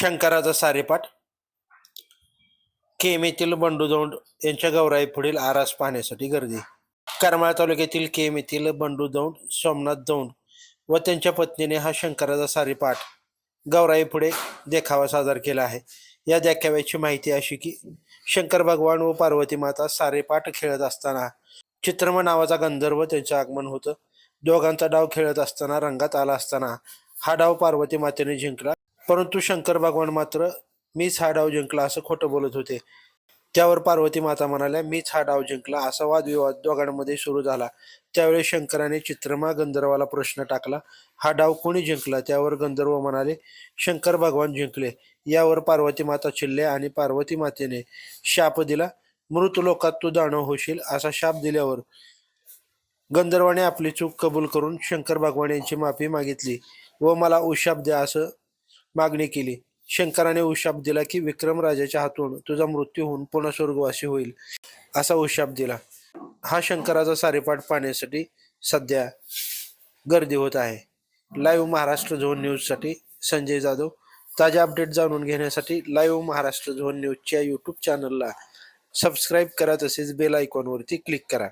शंकराचा सारेपाठ. केमेतील बंडूदोंड यांच्या गौराई पुढील आरास पाहण्यासाठी गर्दी. करमाळा तालुक्यातील केमेतील येथील सोमनाथ दौंड व त्यांच्या पत्नीने हा शंकराचा सारेपाठ गौराई पुढे देखावा सादर केला आहे. या देखाव्याची माहिती अशी की शंकर भगवान व पार्वती माता सारेपाठ खेळत असताना चित्रम नावाचा गंधर्व त्यांचं आगमन होतं. दोघांचा डाव खेळत असताना रंगात आला असताना हा डाव पार्वती मातेने जिंकला. परंतु शंकर भगवान मात्र मीच हा डाव जिंकला असं खोटं बोलत होते. त्यावर पार्वती माता म्हणाल्या मीच हा डाव जिंकला असा वादविवाद दोघांमध्ये सुरू झाला. त्यावेळी शंकराने चित्रमा गंधर्वाला प्रश्न टाकला हा डाव कोणी जिंकला? त्यावर गंधर्व म्हणाले शंकर भगवान जिंकले. यावर पार्वती माता चिल्ले आणि पार्वती मातेने शाप दिला मृत लोकात तू दाणव होशील असा शाप दिल्यावर गंधर्वाने आपली चूक कबूल करून शंकर भगवान यांची माफी मागितली व मला उशाप द्या असं मागणी केली. शंकराने उशाप दिला की विक्रम राजाच्या हातून तुझा मृत्यू होऊन पुन्हा स्वर्गवासी होईल असा उशाप दिला. हा शंकराचा सारेपाठ पाहण्यासाठी सध्या गर्दी होत आहे. लाईव्ह महाराष्ट्र झोन न्यूजसाठी संजय जाधव. ताज्या अपडेट जाणून घेण्यासाठी लाईव्ह महाराष्ट्र झोन न्यूजच्या यूट्यूब चॅनलला सबस्क्राईब करा तसेच बेल आयकॉनवरती क्लिक करा.